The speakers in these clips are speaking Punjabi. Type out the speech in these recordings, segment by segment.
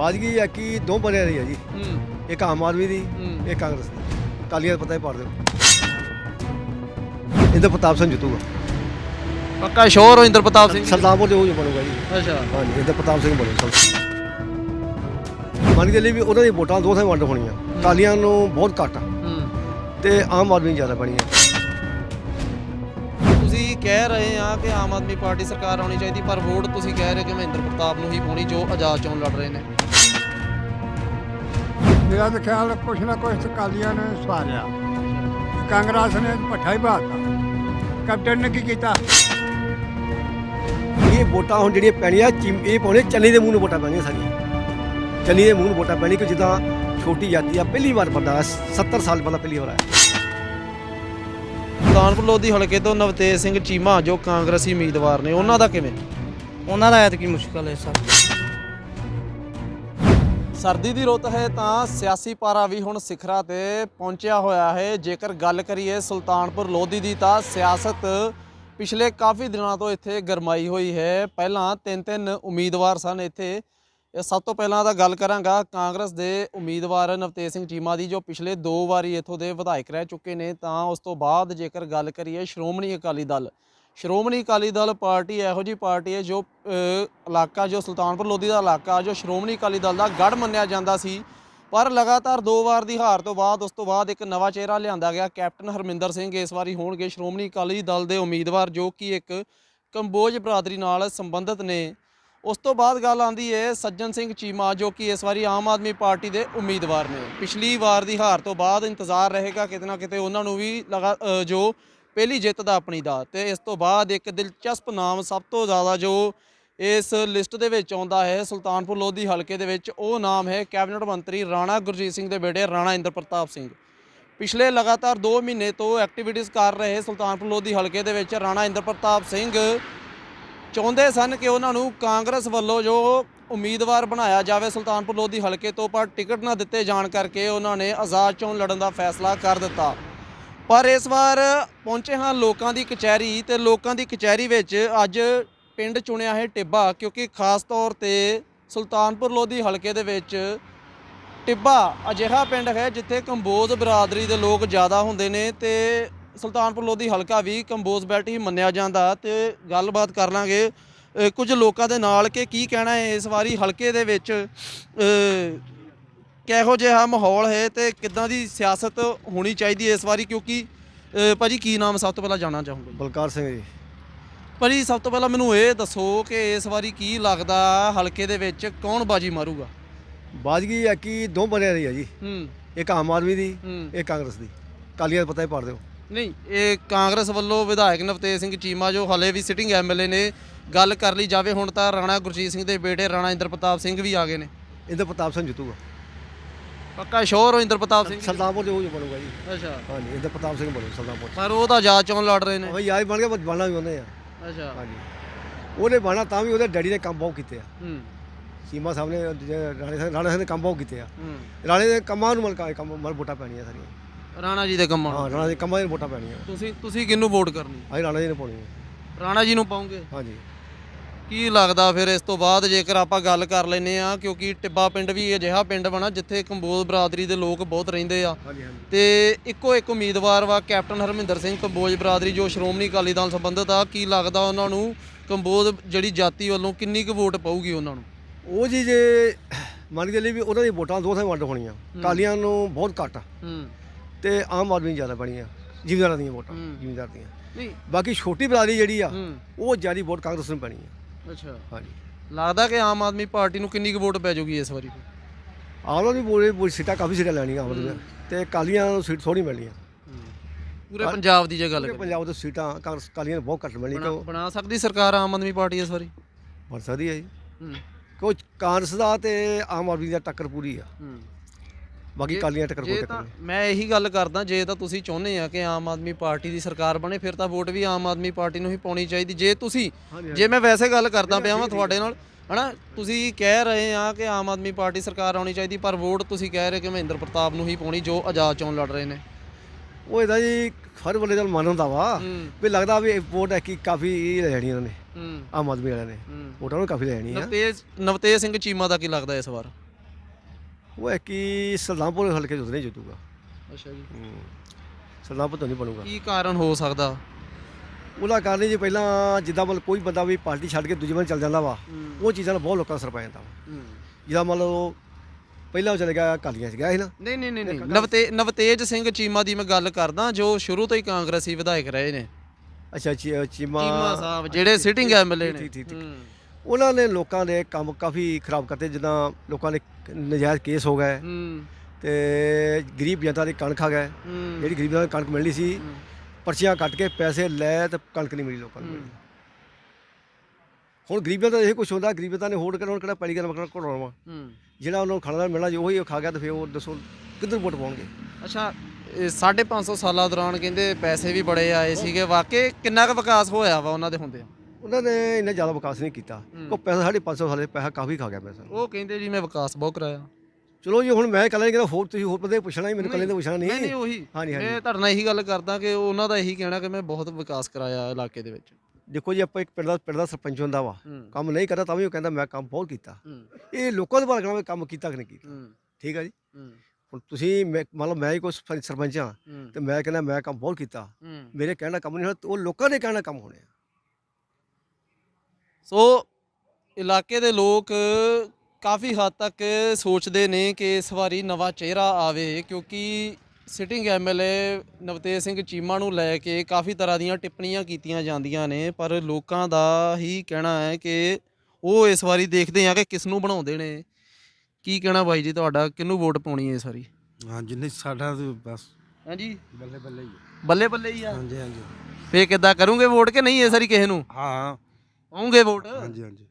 ਬਾਜਗੀ ਹੈ ਕਿ ਦੋ ਬੰਦਿਆਂ ਦੀ ਹੈ ਜੀ। ਹੂੰ। ਇੱਕ ਆਮ ਆਦਮੀ ਦੀ ਹੂੰ। ਇੱਕ ਕਾਂਗਰਸ ਦੀ। ਕਾਲੀਆਂ ਦਾ ਪਤਾ ਹੀ ਪਾੜ ਦਿਓ। ਇੰਦਰ ਪ੍ਰਤਾਪ ਸਿੰਘ ਜਿੱਤੂਗਾ। ਪੱਕਾ ਸ਼ੋਰ ਹੋ ਇੰਦਰ ਪ੍ਰਤਾਪ ਸਿੰਘ ਸਰਦਾਰਪੁਰ ਦੇ ਉਹ ਜੋ ਬਣੂਗਾ ਜੀ। ਅੱਛਾ। ਹਾਂਜੀ ਇੰਦਰ ਪ੍ਰਤਾਪ ਸਿੰਘ ਬਣੂ ਸਰ ਮੰਨ ਕੇ ਲਈ ਵੀ ਉਹਨਾਂ ਦੀ ਵੋਟਾਂ ਦੋ ਥਾਂ ਵੰਡ ਹੋਣੀਆਂ। ਕਾਲੀਆਂ ਨੂੰ ਬਹੁਤ ਘੱਟ ਆ। ਹੂੰ। ਤੇ ਆਮ ਆਦਮੀ ਨੂੰ ਜ਼ਿਆਦਾ ਬਣੀ ਆ ਤੁਸੀਂ ਕਹਿ ਰਹੇ ਆ ਕਿ ਆਮ ਆਦਮੀ ਪਾਰਟੀ ਸਰਕਾਰ ਆਉਣੀ ਚਾਹੀਦੀ ਪਰ ਵੋਟ ਤੁਸੀਂ ਕਹਿ ਰਹੇ ਕਿ ਮਹਿੰਦਰ ਪ੍ਰਤਾਪ ਨੂੰ ਹੀ ਪਾਉਣੀ ਜੋ ਆਜ਼ਾਦ ਚੋਣ ਲੜ ਰਹੇ ਨੇ। ਮੇਰਾ ਤਾਂ ਖਿਆਲ ਕੁਛ ਨਾ ਕੁਛ ਅਕਾਲੀਆਂ ਨੇ ਸਵਾਰਿਆ। ਕਾਂਗਰਸ ਨੇ ਭੱਠਾ ਹੀ ਬਾਤਾ ਕੈਪਟਨ ਨੇ ਕੀ ਕੀਤਾ? ਇਹ ਵੋਟਾਂ ਹੁਣ ਜਿਹੜੀਆਂ ਪੈਣੀਆਂ ਚਿਮ- ਇਹ ਪਾਉਣੇ ਚੰਨੀ ਦੇ ਮੂੰਹ ਨੂੰ ਵੋਟਾਂ ਪੈਣੀਆਂ ਸਾਰੀਆਂ। ਚੰਨੀ ਦੇ ਮੂੰਹ ਨੂੰ ਵੋਟਾਂ ਪੈਣੀ ਕਿ ਜਿੱਦਾਂ ਛੋਟੀ ਜਾਤੀ ਆ ਪਹਿਲੀ ਵਾਰ ਬੰਦਾ ਆਇਆ, 70 ਸਾਲ ਬੰਦਾ ਪਹਿਲੀ ਵਾਰ ਆਇਆ। ਸੁਲਤਾਨਪੁਰ ਲੋਧੀ ਹਲਕੇ ਤੋਂ ਨਵਤੇਜ ਸਿੰਘ ਚੀਮਾ ਜੋ ਕਾਂਗਰਸੀ ਉਮੀਦਵਾਰ ਨੇ ਉਹਨਾਂ ਦਾ ਕਿਵੇਂ? ਉਹਨਾਂ ਦਾ ਐਤਕੀ ਮੁਸ਼ਕਲ ਹੈ ਸਰ। ਸਰਦੀ ਦੀ ਰੁੱਤ ਹੈ ਤਾਂ ਸਿਆਸੀ ਪਾਰਾ ਵੀ ਹੁਣ ਸਿਖਰਾਂ ਤੇ ਪਹੁੰਚਿਆ ਹੋਇਆ ਹੈ। ਜੇਕਰ ਗੱਲ ਕਰੀਏ ਸੁਲਤਾਨਪੁਰ ਲੋਧੀ ਦੀ ਤਾਂ ਸਿਆਸਤ ਪਿਛਲੇ ਕਾਫੀ ਦਿਨਾਂ ਤੋਂ ਇੱਥੇ ਗਰਮਾਈ ਹੋਈ ਹੈ। ਪਹਿਲਾਂ ਤਿੰਨ ਤਿੰਨ ਉਮੀਦਵਾਰ ਸਨ ਇੱਥੇ। ਸਭ ਤੋਂ ਪਹਿਲਾਂ ਤਾਂ ਗੱਲ ਕਰਾਂਗਾ ਕਾਂਗਰਸ ਦੇ ਉਮੀਦਵਾਰ ਨਵਤੇਜ ਸਿੰਘ ਚੀਮਾ ਦੀ, ਜੋ ਪਿਛਲੇ ਦੋ ਵਾਰੀ ਇੱਥੋਂ ਦੇ ਵਿਧਾਇਕ ਰਹਿ ਚੁੱਕੇ ਨੇ। ਤਾਂ ਉਸ ਤੋਂ ਬਾਅਦ ਜੇਕਰ ਗੱਲ ਕਰੀਏ ਸ਼੍ਰੋਮਣੀ ਅਕਾਲੀ ਦਲ ਸ਼੍ਰੋਮਣੀ ਅਕਾਲੀ ਦਲ ਪਾਰਟੀ ਇਹੋ ਜੀ ਪਾਰਟੀ ਹੈ ਜੋ ਇਲਾਕਾ ਜੋ ਸੁਲਤਾਨਪੁਰ ਲੋਧੀ ਦਾ ਇਲਾਕਾ ਜੋ ਸ਼੍ਰੋਮਣੀ ਅਕਾਲੀ ਦਲ ਦਾ ਗੜ ਮੰਨਿਆ ਜਾਂਦਾ ਸੀ, ਪਰ ਲਗਾਤਾਰ ਦੋ ਵਾਰ ਦੀ ਹਾਰ ਤੋਂ ਬਾਅਦ, ਉਸ ਤੋਂ ਬਾਅਦ ਇੱਕ ਨਵਾਂ ਚਿਹਰਾ ਲਿਆਂਦਾ ਗਿਆ। ਕੈਪਟਨ ਹਰਮਿੰਦਰ ਸਿੰਘ ਇਸ ਵਾਰੀ ਹੋਣਗੇ ਸ਼੍ਰੋਮਣੀ ਅਕਾਲੀ ਦਲ ਦੇ ਉਮੀਦਵਾਰ, ਜੋ ਕਿ ਇੱਕ ਕੰਬੋਜ ਬਰਾਦਰੀ ਨਾਲ ਸੰਬੰਧਿਤ ਨੇ। ਉਸ ਤੋਂ ਬਾਅਦ ਗੱਲ ਆਂਦੀ ਹੈ ਸੱਜਣ ਸਿੰਘ ਚੀਮਾ, ਜੋ ਕਿ ਇਸ ਵਾਰੀ ਆਮ ਆਦਮੀ ਪਾਰਟੀ ਦੇ ਉਮੀਦਵਾਰ ਨੇ। ਪਿਛਲੀ ਵਾਰ ਦੀ ਹਾਰ ਤੋਂ ਬਾਅਦ ਇੰਤਜ਼ਾਰ ਰਹੇਗਾ ਕਿਤੇ ਨਾ ਕਿਤੇ ਉਹਨਾਂ ਨੂੰ ਵੀ ਲਗਾ ਜੋ ਪਹਿਲੀ ਜਿੱਤ ਦਾ ਆਪਣੀ ਦਾ ਤੇ ਇਸ ਤੋਂ ਬਾਅਦ ਇੱਕ ਦਿਲਚਸਪ ਨਾਮ ਸਭ ਤੋਂ ਜ਼ਿਆਦਾ ਜੋ ਇਸ ਲਿਸਟ ਦੇ ਵਿੱਚ ਆਉਂਦਾ ਹੈ ਸੁਲਤਾਨਪੁਰ ਲੋਧੀ ਹਲਕੇ ਦੇ ਵਿੱਚ, ਉਹ ਨਾਮ ਹੈ ਕੈਬਨਿਟ ਮੰਤਰੀ ਰਾਣਾ ਗੁਰਜੀਤ ਸਿੰਘ ਦੇ ਬੇਟੇ ਰਾਣਾ ਇੰਦਰ ਪ੍ਰਤਾਪ ਸਿੰਘ। ਪਿਛਲੇ ਲਗਾਤਾਰ 2 ਮਹੀਨੇ ਤੋਂ ਐਕਟੀਵਿਟੀਜ਼ ਕਰ ਰਹੇ ਸੁਲਤਾਨਪੁਰ ਲੋਧੀ ਹਲਕੇ ਦੇ ਵਿੱਚ ਰਾਣਾ ਇੰਦਰ ਪ੍ਰਤਾਪ ਸਿੰਘ। ਚਾਹੁੰਦੇ ਸਨ ਕਿ ਉਹਨਾਂ ਨੂੰ ਕਾਂਗਰਸ ਵੱਲੋਂ ਜੋ ਉਮੀਦਵਾਰ ਬਣਾਇਆ ਜਾਵੇ ਸੁਲਤਾਨਪੁਰ ਲੋਧੀ ਹਲਕੇ ਤੋਂ, ਪਰ ਟਿਕਟ ਨਾ ਦਿੱਤੇ ਜਾਣ ਕਰਕੇ ਉਹਨਾਂ ਨੇ ਆਜ਼ਾਦ ਚੋਣ ਲੜਨ ਦਾ ਫੈਸਲਾ ਕਰ ਦਿੱਤਾ। ਪਰ ਇਸ ਵਾਰ ਪਹੁੰਚੇ ਹਾਂ ਲੋਕਾਂ ਦੀ ਕਚਹਿਰੀ ਤੇ ਲੋਕਾਂ ਦੀ ਕਚਹਿਰੀ ਵਿੱਚ ਅੱਜ ਪਿੰਡ ਚੁਣਿਆ ਹੈ ਟਿੱਬਾ ਕਿਉਂਕਿ ਖਾਸ ਤੌਰ ਤੇ ਸੁਲਤਾਨਪੁਰ ਲੋਧੀ ਹਲਕੇ ਦੇ ਵਿੱਚ ਟਿੱਬਾ ਅਜਿਹਾ ਪਿੰਡ ਹੈ ਜਿੱਥੇ ਕੰਬੋਜ ਬਰਾਦਰੀ ਦੇ ਲੋਕ ਜ਼ਿਆਦਾ ਹੁੰਦੇ ਨੇ ਤੇ ਸੁਲਤਾਨਪੁਰ ਲੋਧੀ ਹਲਕਾ ਵੀ ਕੰਬੋਜ ਬੈਲਟ ਹੀ ਮੰਨਿਆ ਜਾਂਦਾ ਤੇ ਗੱਲਬਾਤ ਕਰ ਲਾਂਗੇ ਕੁਝ ਲੋਕਾਂ ਦੇ ਨਾਲ ਕਿ ਕੀ ਕਹਿਣਾ ਹੈ ਇਸ ਵਾਰੀ ਹਲਕੇ ਦੇ ਵਿੱਚ ਕਿਹੋ ਜਿਹਾ ਮਾਹੌਲ ਹੈ ਤੇ ਕਿੱਦਾਂ ਦੀ ਸਿਆਸਤ ਹੋਣੀ ਚਾਹੀਦੀ ਹੈ ਇਸ ਵਾਰੀ? ਕਿਉਂਕਿ ਅ, ਭਾਜੀ ਕੀ ਨਾਮ ਸਭ ਤੋਂ ਪਹਿਲਾਂ ਜਾਣਨਾ ਚਾਹੂੰਗਾ? ਬਲਕਾਰ ਸਿੰਘ ਜੀ। ਭਾਜੀ ਸਭ ਤੋਂ ਪਹਿਲਾਂ ਮੈਨੂੰ ਇਹ ਦੱਸੋ ਕਿ ਇਸ ਵਾਰੀ ਕੀ ਲੱਗਦਾ ਹਲਕੇ ਦੇ ਵਿੱਚ ਕੌਣ ਬਾਜੀ ਮਾਰੂਗਾ? ਬਾਜਗੀ ਹੈ ਕਿ ਦੋ ਬੰਦਿਆਂ ਦੀ ਹੈ ਜੀ। ਹੂੰ। ਇੱਕ ਆਮ ਆਦਮੀ ਦੀ ਹੂੰ। ਇੱਕ ਕਾਂਗਰਸ ਦੀ। ਕਾਲੀਆਂ ਦਾ ਪਤਾ ਹੀ ਪਾੜ ਦਿਓ। ਨਹੀਂ ਇਹ ਕਾਂਗਰਸ ਵੱਲੋਂ ਵਿਧਾਇਕ ਨਵਤੇਜ ਸਿੰਘ ਚੀਮਾ ਜੋ ਹਲੇ ਵੀ ਸਿਟਿੰਗ ਐਮਐਲਏ ਨੇ ਗੱਲ ਕਰ ਲਈ ਜਾਵੇ। ਹੁਣ ਤਾਂ ਰਾਣਾ ਗੁਰਜੀਤ ਸਿੰਘ ਦੇ ਬੇਟੇ ਰਾਣਾ ਇੰਦਰ ਪ੍ਰਤਾਪ ਸਿੰਘ ਵੀ ਆ ਗਏ ਨੇ। ਇੰਦਰ ਪ੍ਰਤਾਪ ਸਿੰਘ ਜਿੱਤੂਗਾ। ਪੱਕਾ ਸ਼ੋਰ ਹੋ ਇੰਦਰ ਪ੍ਰਤਾਪ ਸਿੰਘ ਸਰਦਾਰਪੁਰ ਦੇ ਜੋ ਬਣੂਗਾ ਜੀ। ਅੱਛਾ। ਹਾਂਜੀ ਇੰਦਰ ਪ੍ਰਤਾਪ ਸਿੰਘ ਬਣੂ ਸਰਦਾਰਪੁਰ ਪਰ ਉਹ ਤਾਂ ਆਜ਼ਾਦ ਚੋਣ ਲੜ ਰਹੇ ਨੇ। ਉਹ ਯਾਦ ਬਣ ਗਿਆ ਬਣਨਾ ਵੀ ਉਹਨੇ ਆ। ਅੱਛਾ। ਹਾਂਜੀ। ਉਹਨੇ ਬਾਣਾ ਤਾਂ ਵੀ ਉਹਦੇ ਡੈਡੀ ਨੇ ਕੰਮ ਬਹੁਤ ਕੀਤੇ ਆ। ਹੂੰ। ਸੀਮਾ ਸਾਹਿਬ ਨੇ ਰਾਣੇ ਸਾਹਿਬ ਰਾਣੇ ਸਾਹਿਬ ਨੇ ਕੰਮ ਬਹੁਤ ਕੀਤੇ ਆ। ਹੂੰ। ਰਾਣੇ ਦੇ ਕੰਮਾਂ ਨੂੰ ਮਲਕਾ ਕੰਮ ਮਲ ਵੋਟਾਂ ਪੈਣੀਆਂ ਸਾਰੀਆਂ। ਰਾਣਾ ਜੀ ਦੇ ਕੰਮਾਂ ਹਾਂ ਰਾਣੇ ਦੇ ਕੰਮਾਂ ਨੂੰ ਵੋਟਾਂ ਪੈਣੀਆਂ। ਤੁਸੀਂ ਤੁਸੀਂ ਕਿਹਨੂੰ ਵੋਟ ਕਰਨੀ? ਅਸੀਂ ਰਾਣੇ ਜੀ ਨੇ ਪਾਉਣੀ ਹੈ ਰਾਣਾ ਜੀ ਨੂੰ ਪਾਉਂਗੇ? ਹਾਂਜੀ। ਕੀ ਲੱਗਦਾ ਫਿਰ ਇਸ ਤੋਂ ਬਾਅਦ ਜੇਕਰ ਆਪਾਂ ਗੱਲ ਕਰ ਲੈਨੇ ਆ ਕਿਉਂਕਿ ਟਿੱਬਾ ਪਿੰਡ ਵੀ ਅਜਿਹਾ ਪਿੰਡ ਬਣਾ ਜਿੱਥੇ ਕੰਬੋਜ ਬਰਾਦਰੀ ਦੇ ਲੋਕ ਬਹੁਤ ਰਹਿੰਦੇ ਆ। ਤੇ ਇੱਕੋ ਇੱਕ ਉਮੀਦਵਾਰ ਵਾ ਕੈਪਟਨ ਹਰਮਿੰਦਰ ਸਿੰਘ ਕੰਬੋਜ ਬਰਾਦਰੀ ਜੋ ਸ਼੍ਰੋਮਣੀ ਅਕਾਲੀ ਦਲ ਸੰਬੰਧਿਤ ਆ। ਕੀ ਲੱਗਦਾ ਉਹਨਾਂ ਨੂੰ ਕੰਬੋਜ ਜਿਹੜੀ ਜਾਤੀ ਵੱਲੋਂ ਕਿੰਨੀ ਕੁ ਵੋਟ ਪਾਊਗੀ ਉਹਨਾਂ ਨੂੰ? ਉਹ ਜੀ ਜੇ ਮੰਨ ਕੇ ਲਈ ਵੀ ਉਹਨਾਂ ਦੀ ਵੋਟਾਂ ਦੋ ਥਾਂ ਵੰਡ ਹੋਣੀਆਂ। ਕਾਲੀਆਂ ਨੂੰ ਬਹੁਤ ਘੱਟ ਤੇ ਆਮ ਆਦਮੀ ਜ਼ਿਆਦਾ ਬਣੀਆਂ ਜ਼ਿਮੀਂਦਾਰਾਂ ਦੀਆਂ ਵੋਟਾਂ। ਜ਼ਿਮੀਂਦਾਰ ਦੀਆਂ। ਨਹੀਂ। ਬਾਕੀ ਛੋਟੀ ਬਰਾਦਰੀ ਜਿਹੜੀ ਆ ਉਹ ਜ਼ਿਆਦਾ ਵੋਟ ਕਾਂਗਰਸ ਨੂੰ ਪੈਣੀ ਆ। ਅੱਛਾ। ਹਾਂਜੀ। ਲੱਗਦਾ ਕਿ ਆਮ ਆਦਮੀ ਪਾਰਟੀ ਨੂੰ ਕਿੰਨੀ ਕੁ ਵੋਟ ਪੈ ਜਾਊਗੀ ਇਸ ਵਾਰੀ? ਆਮ ਆਦਮੀ ਬੋਲੇ ਬੋਲ ਸੀਟਾਂ ਕਾਫੀ ਸੀਟਾਂ ਲੈਣੀਆਂ ਆਮ ਆਦਮੀ ਤੇ ਕਾਲੀਆਂ ਨੂੰ ਸੀਟ ਥੋੜੀ ਮਿਲਣੀਆਂ। ਪੂਰੇ ਪੰਜਾਬ ਦੀ ਜੇ ਗੱਲ ਪੂਰੇ ਕਰੀਏ। ਪੰਜਾਬ ਤੋਂ ਸੀਟਾਂ ਕਾਂਗਰਸ ਕਾਲੀਆਂ ਨੂੰ ਬਹੁਤ ਘੱਟ ਮਿਲਣੀਆਂ। ਬਣਾ- ਕਿਉਂ? ਬਣਾ ਸਕਦੀ ਸਰਕਾਰ ਆਮ ਆਦਮੀ ਪਾਰਟੀ ਇਸ ਵਾਰੀ? ਬਣ ਸਕਦੀ ਹੈ ਜੀ। ਹੂੰ। ਕਿਉਂ? ਕਾਂਗਰਸ ਦਾ ਤੇ ਆਮ ਆਦਮੀ ਦਾ ਟੱਕਰ ਪੂਰੀ ਆ। ਹੂੰ। ਬਾਕੀ ਕਾਲੀਆਂ ਟੱਕਰ ਕੋਈ ਜੇ ਟੱਕਰ ਤਾਂ ਨਹੀਂ ਮੈਂ ਇਹੀ ਗੱਲ ਕਰਦਾ ਜੇ ਤਾਂ ਤੁਸੀਂ ਚਾਹੁੰਦੇ ਆ ਕਿ ਆਮ ਆਦਮੀ ਪਾਰਟੀ ਦੀ ਸਰਕਾਰ ਬਣੇ ਫਿਰ ਤਾਂ ਵੋਟ ਵੀ ਆਮ ਆਦਮੀ ਪਾਰਟੀ ਨੂੰ ਹੀ ਪਾਉਣੀ ਚਾਹੀਦੀ। ਜੇ ਤੁਸੀਂ ਜੇ ਮੈਂ ਵੈਸੇ ਗੱਲ ਕਰਦਾ ਪਿਆ ਵਾਂ ਤੁਹਾਡੇ ਨਾਲ ਹਨਾ? ਤੁਸੀਂ ਕਹਿ ਰਹੇ ਆ ਕਿ ਆਮ ਆਦਮੀ ਪਾਰਟੀ ਸਰਕਾਰ ਆਉਣੀ ਚਾਹੀਦੀ ਪਰ ਵੋਟ ਤੁਸੀਂ ਕਹਿ ਰਹੇ ਕਿ ਮਹਿੰਦਰ ਪ੍ਰਤਾਪ ਨੂੰ ਹੀ ਪਾਉਣੀ ਜੋ ਆਜ਼ਾਦ ਚੋਣ ਲੜ ਰਹੇ ਨੇ। ਉਹ ਇਹਦਾ ਜੀ ਹਰ ਵੇਲੇ ਦਾ ਮਨ ਹੁੰਦਾ ਵਾ ਹੂੰ। ਵੀ ਲੱਗਦਾ ਵੀ ਵੋਟ ਹੈ ਕਿ ਕਾਫੀ ਇਹ ਲੈ ਲੈਣੀ ਉਹਨਾਂ ਨੇ ਹੂੰ। ਆਮ ਆਦਮੀ ਵਾਲਿਆਂ ਨੇ। ਹੂੰ। ਵੋਟਾਂ ਨੂੰ ਕਾਫੀ ਲੈ ਲੈਣੀ ਆ ਨਵਤੇਜ ਨਵਤੇਜ ਸਿੰਘ ਚੀਮਾ ਦਾ ਕੀ ਲੱਗਦਾ ਇਸ ਵਾਰ? ਉਹ ਹੈ ਕਿ ਸਲਾਮਪੁਰ ਹਲਕੇ ਤੋਂ ਨਹੀਂ ਜਿੱਤੂਗਾ। ਅੱਛਾ ਜੀ। ਸਲਾਮਪੁਰ ਤੋਂ ਨਹੀਂ ਬਣੂਗਾ। ਕੀ ਕਾਰਨ ਹੋ ਸਕਦਾ? ਉਹਦਾ ਕਾਰਨ ਜੀ ਪਹਿਲਾਂ ਜਿੱਦਾਂ ਮਤਲਬ ਕੋਈ ਬੰਦਾ ਵੀ ਪਾਰਟੀ ਛੱਡ ਕੇ ਦੂਜੇ ਬੰਨੇ ਚੱਲ ਜਾਂਦਾ ਵਾ ਉਹ ਚੀਜ਼ਾਂ ਨਾਲ ਬਹੁਤ ਲੋਕਾਂ ਦਾ ਅਸਰ ਪੈ ਜਾਂਦਾ ਵਾ। ਜਿਹਦਾ ਮੰਨ ਲਓ ਪਹਿਲਾਂ ਉਹ ਚਲੇ ਗਿਆ ਕਾਲੀਆਂ 'ਚ ਗਿਆ ਸੀ ਨਾ। ਨਹੀਂ ਨਹੀਂ ਨਹੀਂ ਨਹੀਂ। ਨਵਤੇ ਨਵਤੇਜ ਸਿੰਘ ਚੀਮਾ ਦੀ ਮੈਂ ਗੱਲ ਕਰਦਾ ਜੋ ਸ਼ੁਰੂ ਤੋਂ ਹੀ ਕਾਂਗਰਸੀ ਵਿਧਾਇਕ ਰਹੇ ਨੇ। ਅੱਛਾ ਚੀ- ਚੀਮਾ ਚੀਮਾ ਸਾਹਿਬ ਜਿਹੜੇ ਸਿਟਿੰਗ ਐਮਐਲਏ ਨੇ। ਠੀਕ, ਠੀਕ, ਠੀਕ। ਹੂੰ, ਉਹਨਾਂ ਨੇ ਲੋਕਾਂ ਦੇ ਕੰਮ ਕਾਫੀ ਖਰਾਬ ਕਰਤੇ ਜਿੱਦਾਂ ਲੋਕਾਂ ਦੇ ਨਜਾਇਜ਼ ਕੇਸ ਹੋ ਗਏ ਤੇ ਗਰੀਬ ਜਨਤਾ ਦੀ ਕਣਕ ਆ ਗਏ। ਜਿਹੜੀ ਗਰੀਬ ਜਨਤਾ ਕਣਕ ਮਿਲਣੀ ਸੀ ਪਰਚੀਆਂ ਕੱਟ ਕੇ ਪੈਸੇ ਲੈ ਤੇ ਕਣਕ ਨਹੀਂ ਮਿਲੀ ਲੋਕਾਂ ਨੂੰ। ਹੁਣ ਗਰੀਬਾਂ ਦਾ ਇਹ ਕੁਝ ਹੁੰਦਾ ਗਰੀਬਾਂ ਨੇ ਹੋੜ ਕਰਨ ਕਿਹੜਾ ਪੈਲੀ ਕਰਨ ਘੜਾਉਣਾ ਜਿਹੜਾ ਉਹਨਾਂ ਨੂੰ ਖਾਣਾ ਮਿਲਣਾ ਜੇ ਉਹੀ ਖਾ ਗਿਆ ਤਾਂ ਫਿਰ ਉਹ ਦੱਸੋ ਕਿੱਧਰ ਵੋਟ ਪਾਉਣਗੇ? ਅੱਛਾ ਇਹ 550 ਸਾਲਾਂ ਦੌਰਾਨ ਕਹਿੰਦੇ ਪੈਸੇ ਵੀ ਬੜੇ ਆਏ ਸੀਗੇ। ਵਾਕਈ ਕਿੰਨਾ ਕੁ ਵਿਕਾਸ ਹੋਇਆ ਵਾ ਉਹਨਾਂ ਦੇ ਹੁੰਦੇ ਉਹਨਾਂ ਨੇ ਇੰਨਾ ਜ਼ਿਆਦਾ ਵਿਕਾਸ ਨਹੀਂ ਕੀਤਾ। ਉਹ ਪੈਸਾ ਸਾਢੇ ਪੰਜ ਸੌ ਸਾਲੇ ਪੈਸਾ ਕਾਫੀ ਖਾ ਗਿਆ ਪੈਸਾ ਉਹ ਕਹਿੰਦੇ ਜੀ ਮੈਂ ਵਿਕਾਸ ਬਹੁਤ ਕਰਾਇਆ। ਚਲੋ ਜੀ ਹੁਣ ਮੈਂ ਕੱਲਾ ਕਹਿੰਦਾ ਹੋਰ ਤੁਸੀਂ ਹੋਰ ਬੰਦੇ ਪੁੱਛਣਾ ਹੀ ਮੈਨੂੰ ਕੱਲੇ ਨੇ ਪੁੱਛਣਾ ਨਹੀਂ। ਨਹੀਂ ਉਹੀ। ਹਾਂਜੀ ਹਾਂਜੀ। ਮੈਂ ਤੁਹਾਡੇ ਨਾਲ ਇਹੀ ਗੱਲ ਕਰਦਾ ਕਿ ਉਹਨਾਂ ਦਾ ਇਹੀ ਕਹਿਣਾ ਕਿ ਮੈਂ ਬਹੁਤ ਵਿਕਾਸ ਕਰਾਇਆ ਇਲਾਕੇ ਦੇ ਵਿੱਚ। ਦੇਖੋ ਜੀ ਆਪਾਂ ਇੱਕ ਪਿੰਡ ਦਾ ਪਿੰਡ ਦਾ ਸਰਪੰਚ ਹੁੰਦਾ ਵਾ। ਕੰਮ ਨਹੀਂ ਕਰਦਾ ਤਾਂ ਵੀ ਉਹ ਕਹਿੰਦਾ ਮੈਂ ਕੰਮ ਬਹੁਤ ਕੀਤਾ। ਇਹ ਲੋਕਾਂ ਦੇ ਬਾਰੇ ਕਹਿਣਾ ਵੀ ਕੰਮ ਕੀਤਾ ਕਿ ਨਹੀਂ ਕੀਤਾ? ਠੀਕ ਹੈ ਜੀ? ਹੁਣ ਤੁਸੀਂ ਮੈਂ- ਮੰਨ ਲਓ ਮੈਂ ਹੀ ਕੋਈ ਸਰਪੰਚ- ਹਾਂ ਤੇ ਮੈਂ ਕਹਿੰਦਾ ਮੈਂ ਕੰਮ ਬਹੁਤ ਕੀਤਾ। ਮੇਰੇ ਕਹਿਣ ਕੰਮ ਨਹੀਂ ਹੋਣਾ ਉਹ ਲੋਕਾਂ ਦੇ ਕਹਿਣ ਕੰਮ ਹੋਣੇ। ਆ ਸੋ ਇਲਾਕੇ ਦੇ ਲੋਕ ਕਾਫੀ ਹੱਦ ਤੱਕ ਸੋਚਦੇ ਨੇ ਕਿ ਇਸ ਵਾਰੀ ਨਵਾਂ ਚਿਹਰਾ ਆਵੇ ਕਿਉਂਕਿ ਸਿਟਿੰਗ ਐਮਐਲਏ ਨਵਤੇਜ ਸਿੰਘ ਚੀਮਾ ਨੂੰ ਲੈ ਕੇ ਕਾਫੀ ਤਰ੍ਹਾਂ ਦੀਆਂ ਟਿੱਪਣੀਆਂ ਕੀਤੀਆਂ ਜਾਂਦੀਆਂ ਨੇ ਪਰ ਲੋਕਾਂ ਦਾ ਹੀ ਕਹਿਣਾ ਹੈ ਕਿ ਉਹ ਇਸ ਵਾਰੀ ਦੇਖਦੇ ਆ ਕਿ ਕਿਸ ਨੂੰ ਬਣਾਉਂਦੇ ਨੇ। ਕੀ ਕਹਿਣਾ ਬਾਈ ਜੀ ਤੁਹਾਡਾ? ਕਿਹਨੂੰ ਵੋਟ ਪਾਉਣੀ ਹੈ ਇਸ ਵਾਰੀ? ਹਾਂਜੀ ਨਹੀਂ ਸਾਡਾ ਤੇ ਬਸ ਹਾਂਜੀ? ਬੱਲੇ ਬੱਲੇ ਹੀ। ਬੱਲੇ ਬੱਲੇ ਹੀ ਆ? ਹਾਂਜੀ ਹਾਂਜੀ। ਫੇਰ ਕਿੱਦਾਂ ਕਰੋਗੇ ਵੋਟ ਕਿ ਨਹੀਂ ਇਸ ਵਾਰੀ ਕਿਸੇ ਨੂੰ? ਹਾਂ ਪਾਉਂਗੇ ਵੋਟ? ਹਾਂਜੀ ਹਾਂਜੀ।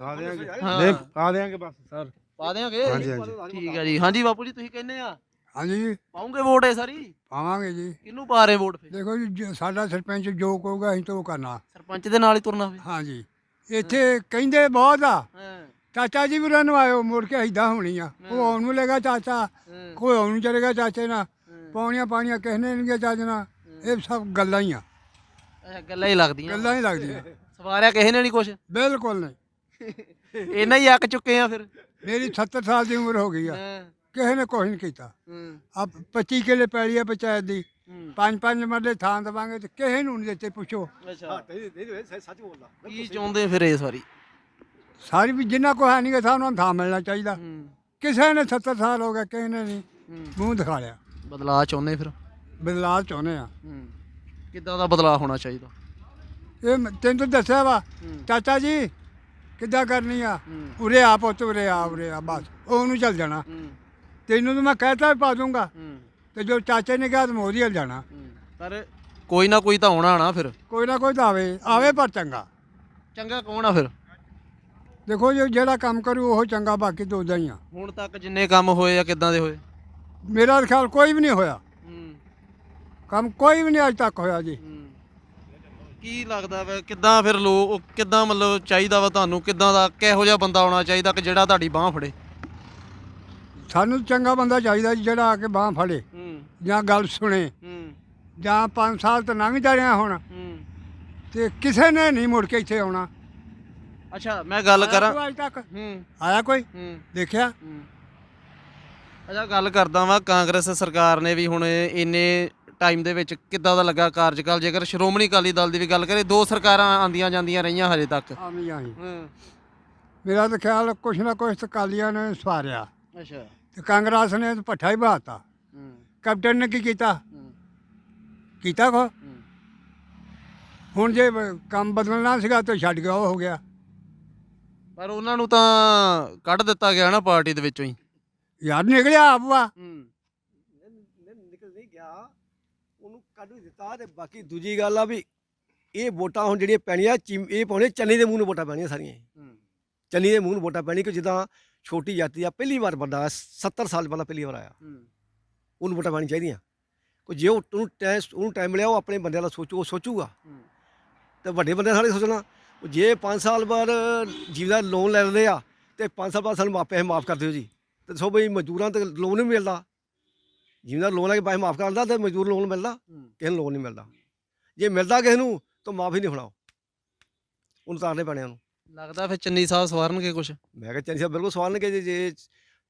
ਆ ਦੇਾਂਗੇ ਹਾਂ। ਨਹੀਂ ਆ ਦੇਾਂਗੇ ਬਸ। ਸਰ। ਪਾ ਦਿਆਂਗੇ? ਹਾਂਜੀ ਹਾਂਜੀ। ਠੀਕ ਹੈ ਜੀ। ਹਾਂਜੀ ਬਾਪੂ ਜੀ ਤੁਸੀਂ ਕਹਿੰਦੇ ਆ। ਹਾਂਜੀ ਪਾਉਂਗੇ ਵੋਟ ਇਹ ਸਾਰੀ? ਪਾਵਾਂਗੇ ਜੀ। ਕਿਹਨੂੰ ਪਾ ਰਹੇ ਵੋਟ ਫਿਰ? ਦੇਖੋ ਜੀ ਜੋ ਸਾਡਾ ਸਰਪੰਚ ਜੋ ਕਹੂਗਾ ਅਸੀਂ ਤਾਂ ਉਹ ਕਰਨਾ। ਸਰਪੰਚ ਦੇ ਨਾਲ ਹੀ ਤੁਰਨਾ ਫਿਰ। ਹਾਂਜੀ। ਇੱਥੇ ਕਹਿੰਦੇ ਬਹੁਤ ਆ। ਹਾਂ। ਚਾਚਾ ਜੀ ਵੀ ਨੂੰ ਆਇਓ ਮੁੜ ਕੇ ਏਦਾਂ ਹੋਣੀ ਆ। ਉਹ ਆਉਣ ਨੂੰ ਲੱਗਾ ਚਾਚਾ। ਕੋਈ ਆਉਣ ਨੂੰ ਚਲੇਗਾ ਚਾਚੇ ਨਾਲ। ਪੌਣੀਆਂ ਪਾਣੀਆਂ ਕਿਸੇ ਨੇ ਨਹੀਂ ਚਾਚੇ ਨਾਲ। ਇਹ ਸਭ ਗੱਲਾਂ ਹੀ ਆ। ਅੱਛਾ ਗੱਲਾਂ ਹੀ ਲੱਗਦੀਆਂ। ਗੱਲਾਂ ਹੀ ਲੱਗਦੀਆਂ। ਸਵਾਰਿਆ ਕਿਸੇ ਨੇ ਨਹੀਂ ਕੁਛ? ਬਿਲਕੁਲ ਨਹੀਂ। ਇਹਨਾਂ ਹੀ ਅੱਕ ਚੁੱਕੇ ਆ ਫਿਰ। ਮੇਰੀ 70 ਸਾਲ ਦੀ ਉਮਰ ਹੋ ਗਈ ਆ। ਹਾਂ। ਕਿਸੇ ਨੇ ਕੁਛ ਨਹੀਂ ਕੀਤਾ। ਹੂੰ। ਆ 25 ਕਿੱਲੇ ਪੈਲੀ ਆ ਪੰਚਾਇਤ ਦੀ। ਹੂੰ। ਪੰਜ ਪੰਜ ਮਰਲੇ ਥਾਂ ਦਵਾਂਗੇ ਤੇ ਕਿਸੇ ਨੂੰ ਨਹੀਂ ਦਿੱਤੇ ਪੁੱਛੋ। ਅੱਛਾ। ਸੱਚ ਬੋਲਦਾ। ਕੀ ਚਾਹੁੰਦੇ ਫਿਰ ਇਸ ਵਾਰੀ ਸਾਰੀ ਵੀ ਜਿੰਨਾ ਕੋ ਹੈ ਨਹੀਂ ਗਾ ਉਹਨਾਂ ਨੂੰ ਥਾਂ ਮਿਲਣਾ ਚਾਹੀਦਾ। ਹੂੰ। ਕਿਸੇ ਨੇ 70 ਸਾਲ ਹੋ ਗਏ ਕਿਸੇ ਨੇ ਨਹੀਂ ਹੂੰ। ਮੂੰਹ ਦਿਖਾ ਲਿਆ। ਬਦਲਾਅ ਚਾਹੁੰਦੇ ਫਿਰ? ਬਦਲਾਅ ਚਾਹੁੰਦੇ ਆ। ਹੂੰ। ਕਿੱਦਾਂ ਦਾ ਬਦਲਾਅ ਹੋਣਾ ਚਾਹੀਦਾ? ਇਹ ਮ- ਤੈਨੂੰ ਤਾਂ ਦੱਸਿਆ ਵਾ ਚਾਚਾ ਜੀ ਕਿੱਦਾਂ ਕਰਨੀ ਆ? ਉਰੇ ਆ ਪੁੱਤ ਉਰੇ ਆ ਉਰੇ ਆ ਬਸ। ਉਹਨੂੰ ਚੱਲ ਜਾਣਾ। ਹੂੰ। ਤੈਨੂੰ ਤਾਂ ਮੈਂ ਕਹਿਤਾ ਵੀ ਪਾ ਦੂੰਗਾ। ਹੂੰ। ਤੇ ਜੋ ਚਾਚੇ ਨੇ ਕਿਹਾ ਤੇ ਮੋਦੀ ਹਲ ਜਾਣਾ। ਹੂੰ। ਪਰ ਕੋਈ ਨਾ ਕੋਈ ਤਾਂ ਆਉਣਾ ਨਾ ਫਿਰ। ਕੋਈ ਨਾ ਕੋਈ ਤਾਂ ਆਵੇ। ਆਵੇ ਪਰ ਚੰਗਾ। ਚੰਗਾ ਕੌਣ ਆ ਫਿਰ? ਦੇਖੋ ਜੋ ਜਿਹੜਾ ਕੰਮ ਕਰੂ ਉਹ ਚੰਗਾ ਬਾਕੀ ਤਾਂ ਉਦਾਂ ਹੀ ਆ। ਹੁਣ ਤੱਕ ਜਿੰਨੇ ਕੰਮ ਹੋਏ ਆ ਕਿੱਦਾਂ ਦੇ ਹੋਏ? ਮੇਰਾ ਖਿਆਲ ਕੋਈ ਵੀ ਨਹੀਂ ਹੋਇਆ। ਹੂੰ। ਕੰਮ ਕੋਈ ਵੀ ਨਹੀਂ ਅੱਜ ਤੱਕ ਹੋਇਆ ਜੀ। ਕੀ ਲੱਗਦਾ ਵਾ ਕਿੱਦਾਂ ਫਿਰ ਲੋਕ ਕਿੱਦਾਂ ਮਤਲਬ ਚਾਹੀਦਾ ਵਾ ਤੁਹਾਨੂੰ? ਕਿੱਦਾਂ ਦਾ ਕਿਹੋ ਜਿਹਾ ਬੰਦਾ ਆਉਣਾ ਚਾਹੀਦਾ ਕਿ ਜਿਹੜਾ ਤੁਹਾਡੀ ਬਾਹ ਫੜੇ? ਸਾਨੂੰ ਚੰਗਾ ਬੰਦਾ ਚਾਹੀਦਾ ਜੀ ਜਿਹੜਾ ਆ ਕੇ ਬਾਹ ਫੜੇ। ਹੂੰ। ਜਾਂ ਗੱਲ ਸੁਣੇ। ਹੂੰ। ਜਾਂ 5 ਸਾਲ ਤੋਂ ਲੰਘ ਜਾਣਿਆ ਹੁਣ। ਹੂੰ। ਤੇ ਕਿਸੇ ਨੇ ਨਹੀਂ ਮੁੜ ਕੇ ਇੱਥੇ ਆਉਣਾ। ਅੱਛਾ ਮੈਂ ਗੱਲ ਕਰਾਂ। ਅੱਜ ਤੱਕ? ਹੂੰ। ਆਇਆ ਕੋਈ? ਹੂੰ। ਦੇਖਿਆ? ਹੂੰ। ਅੱਛਾ ਗੱਲ ਕਰਦਾ ਵਾਂ ਕਾਂਗਰਸ ਸਰਕਾਰ ਨੇ ਵੀ ਹੁਣ ਇੰਨੇ ਟਾਈਮ ਦੇ ਵਿੱਚ ਕਿੱਦਾਂ ਦਾ ਲੱਗਾ ਕਾਰਜਕਾਲ ਜੇਕਰ ਸ਼੍ਰੋਮਣੀ ਅਕਾਲੀ ਦਲ ਦੀ ਵੀ ਗੱਲ ਕਰੇ ਦੋ ਸਰਕਾਰਾਂ ਆਂਦੀਆਂ ਜਾਂਦੀਆਂ ਰਹੀਆਂ ਹਜੇ ਤੱਕ। ਹੂੰ ਮੇਰਾ ਤਾਂ ਖਿਆਲ ਕੁਛ ਨਾ ਕੁਛ ਤਾਂ ਕਾਲੀਆਂ ਨੇ ਸਵਾਰਿਆ। ਅੱਛਾ। ਤੇ ਕਾਂਗਰਸ ਨੇ ਤਾਂ ਪੱਠਾ ਹੀ ਬਾਤਾ ਹੂੰ। ਕੈਪਟਨ ਨੇ ਕੀ ਕੀਤਾ? ਕੀਤਾ ਕੋ। ਹੁਣ ਜੇ ਕੰਮ ਬਦਲਣਾ ਸੀਗਾ ਤਾਂ ਛੱਡ ਗਿਆ ਉਹ ਹੋ ਗਿਆ। ਪਰ ਉਹਨਾਂ ਨੂੰ ਤਾਂ ਕੱਢ ਦਿੱਤਾ ਗਿਆ ਨਾ ਪਾਰਟੀ ਦੇ ਵਿੱਚੋਂ ਹੀ। ਯਾਰ ਨਿਕਲਿਆ ਆਪ ਵਾ ਹੂੰ ਨਿਕਲ ਨਹੀਂ ਗਿਆ ਉਹਨੂੰ ਕੱਢ ਦਿੱਤਾ ਤੇ ਬਾਕੀ ਦੂਜੀ ਗੱਲ ਆ ਵੀ ਇਹ ਵੋਟਾਂ ਹੁਣ ਜਿਹੜੀਆਂ ਪੈਣੀਆਂ ਚਿਮ ਇਹ ਪਾਉਣੇ ਚੰਨੀ ਦੇ ਮੂੰਹ ਨੂੰ ਵੋਟਾਂ ਪੈਣੀਆਂ ਸਾਰੀਆਂ ਹੀ। ਹੂੰ। ਚੰਨੀ ਦੇ ਮੂੰਹ ਨੂੰ ਵੋਟਾਂ ਪੈਣੀ ਕਿ ਜਿੱਦਾਂ ਛੋਟੀ ਜਾਤੀ ਆ ਪਹਿਲੀ ਵਾਰ ਬੰਦਾ 70 ਸਾਲ ਪਹਿਲਾਂ ਪਹਿਲੀ ਵਾਰ ਆਇਆ। ਹੂੰ। ਉਹਨੂੰ ਵੋਟਾਂ ਪੈਣੀ ਚਾਹੀਦੀਆਂ। ਕੋਈ ਜੇ ਉਹ- ਉਹਨੂੰ ਟਾਈਮ ਉਹਨੂੰ ਟਾਈਮ ਮਿਲਿਆ ਉਹ ਆਪਣੇ ਬੰਦਿਆਂ ਦਾ ਸੋਚੂ ਉਹ ਸੋਚੂਗਾ। ਹੂੰ। ਤੇ ਵੱਡੇ ਬੰਦੇ ਸਾਰੇ ਸੋਚਣਾ। ਉਹ ਜੇ 5 ਸਾਲ ਬਾਅਦ ਜੀਵਦਾ ਲੋਨ ਲੈ ਲੈਂਦੇ ਆ ਤੇ 5 ਸਾਲ ਬਾਅਦ ਸਾਨੂੰ ਮਾਪੇ ਮਾਫ ਕਰ ਦਿਓ ਜੀ। ਤੇ ਦੱਸੋ ਬਈ ਮਜ਼ਦੂਰਾਂ ਤੇ ਲੋਨ ਨਹੀਂ ਮਿਲਦਾ। ਜੀਵਦਾ ਲੋਨ ਲੈ ਕੇ ਪੈਸੇ ਮਾਫ ਕਰ ਦਿੰਦਾ ਤੇ ਮਜ਼ਦੂਰ ਲੋਨ ਮਿਲਦਾ ਕਿਸੇ ਨੂੰ ਲੋਨ ਨਹੀਂ ਮਿਲਦਾ। ਜੇ ਮਿਲਦਾ ਕਿਸੇ ਨੂੰ ਤਾਂ ਮਾਫ ਹੀ ਨਹੀਂ ਹੋਣਾ ਉਹ। ਉਹਨੂੰ ਤਾਰਨੇ ਪੈਣੇ ਉਹਨੂੰ ਲੱਗਦਾ ਫਿਰ ਚੰਨੀ ਸਾਹਿਬ ਸਵਾਰਨਗੇ ਕੁਝ ਮੈਂ ਕਿਹਾ ਚੰਨੀ ਸਾਹਿਬ ਬਿਲਕੁਲ ਸਵਾਲ ਨਹੀਂ ਕਿ ਜੇ